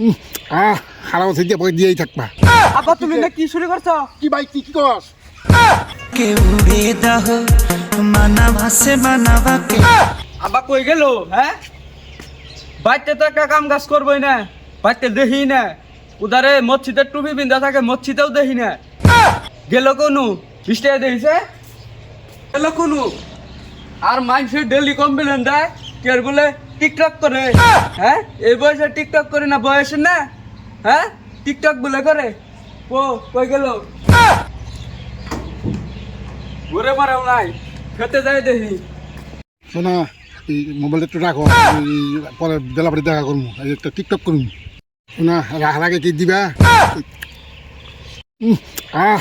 আহ খারাপ আছে দিয়ে দিয়েই থাকবা। আবার তুমি না কি শুরু করছ? কি বাইক তুই কি কস কে উড়ে দাহ মানা ভাসে মানাবাকে আবার কই গেল হ্যাঁ? বাইতে তো একটা কাম কাজ করবোই না বাইতে দেখি না। উদারে মচ্ছিদের টুপি বিন্দা থাকে মচ্ছিতেও দেখি না। গেল কোনু? স্টে দেখিছে? গেল কোনু? আর মানুষের ডেলি কমপ্লেন দেয় কে বলে টিকটক করে। হ্যাঁ? এই বয়সে টিকটক করে না, বয়সে না? হ্যাঁ? টিকটক বলে করে। ও, কই গেল? ঘুরে মারাও নাই, খেতে যাই দেখি। শোনা, এই মোবাইলটা একটু রাখো পরে বেলা পরে দেখা করব একটা টিকটক করুন। শোনা রাখার আগে কি দিবা? আহ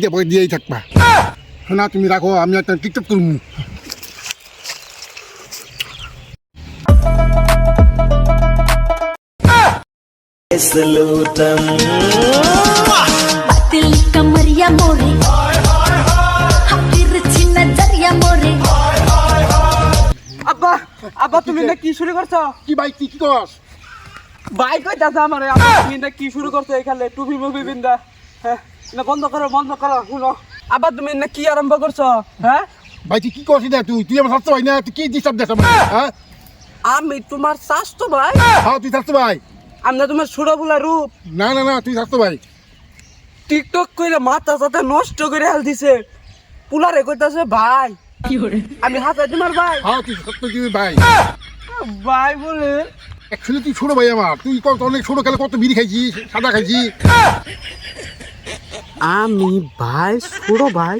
দিয়ে পরে দিয়েই থাকবা। শোনা, তুমি রাখো, আমি একটা টিকটক করব। salutan Batil kamaria more আব্বা আব্বা তুমি এটা কি শুরু করছ কি বাইক কি করছ বাইক হইতাছে আমারে তুমি এটা কি শুরু করছ এখানে টুপি মুভি বিন্দা হ্যাঁ না বন্ধ করো বন্ধ করো শুনো আব্বা তুমি এটা কি আরম্ভ করছ হ্যাঁ ভাই তুই কি করছিস না তুই তুই আমার স্বাস্থ্য ভাই না তুই কি ডিস্টার্ব দেখ হ্যাঁ আমি তোমার স্বাস্থ্য ভাই হ্যাঁ তুই স্বাস্থ্য ভাই আমি না তোমার ছোট বলা রূপ। না না না তুই থাকতো ভাই। টিকটক করে মাথা সাথে নষ্ট করে হেল দিছে। পুলারে কইতাছে ভাই আমি হাতে তোমার ভাই। হ্যাঁ তুই সত্য তুই ভাই? ভাই বলে। অ্যাকচুয়ালি তুই ছোট ভাই আমার। তুই কত অনেক ছোট কালে কত বিড়ি খাইছি সাদা খাইছি। আমি ভাই ছোট ভাই।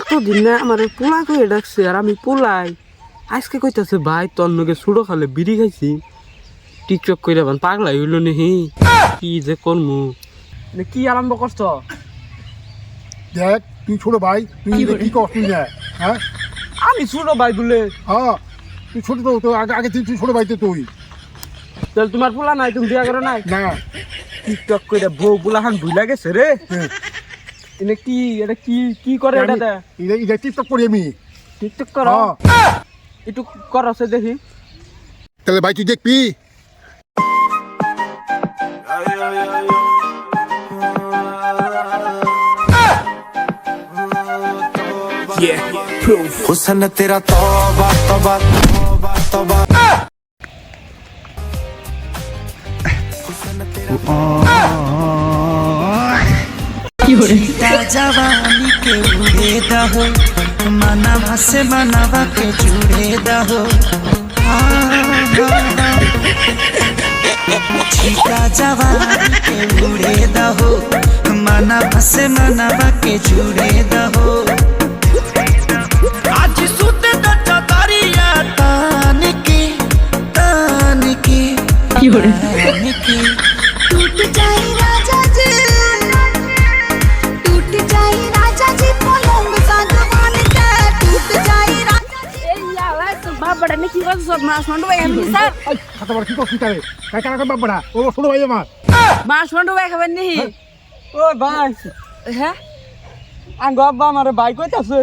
এতদিন না আমার পোলা করে ডাকছে আর আমি পোলাই। আজকে কইতাছে ভাই তোর নগে ছোট খালে বিড়ি খাইছি। টিকটক করে বান? পাগলাই হইল নেহি? কি যে করমু? কি আরম্ভ করছ? দেখ তুই ছোট ভাই তুই কি কর? না হ্যাঁ? আমি ছোট ভাই বলে? হ্যাঁ তুই ছোট তো তো আগে আগে তুই ছোট ভাই তো তুই। তাহলে তোমার পোলা নাই তুমি বিয়া করে নাই? না। টিকটক করে বউ বুলাহান ভুলা গেছে রে। এটা কি এটা কি কি করে এটা দে? এটা এটা টিকটক করি আমি। টিকটক করো। হ্যাঁ। একটু করছে দেখি। তাহলে ভাই তুই দেখবি? हुसन तेरा तौबा तौबा तौबा तौबा हुसन तेरा जवानी के उड़े दहो माना भासे मानवा के जुड़े दहो छिका जवानी के दहो माना बस मानवा के जुड़े दहो। आज सुत दचा तान के तान की तान की। মান্ডু ভাই আমি স্যার? খাতা বড় কি করছিস তারে? কাই কারা কর বাপড়া ও ছোট ভাই আমার। মাছ মান্ডু ভাই খাবেন নি? ও ভাই। হ্যাঁ? আঙ্গ আব্বা আমার ভাই কইতাছে।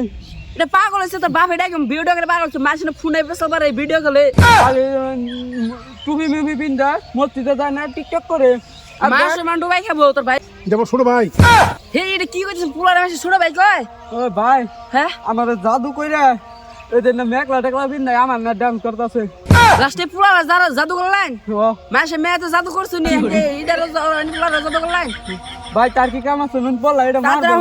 এটা পাগল হয়েছে তো বাপ এটা ভিডিও করে পাগল হচ্ছে ফোনে ভিডিও করে আরে টুপি মিপি পিন্দা মসজিদে যায় না টিকটক করে। মান্ডু ভাই খাব তোর ভাই। ছোট ভাই। হে এটা কি করছিস পুলার মাসে ছোট ভাই কয়? ও ভাই হ্যাঁ? আমার জাদু কইরা এদের না মেকলা টেকলা পিন্দা আমার না ডান্স করতেছে। লাস্টে পুলার যারা জাদু করলেন মাসে মেয়ে তো জাদু করছ নি এটারও পুলার জাদু করলেন ভাই তার কি কাম আছে? নুন পড়লা এটা মারবো।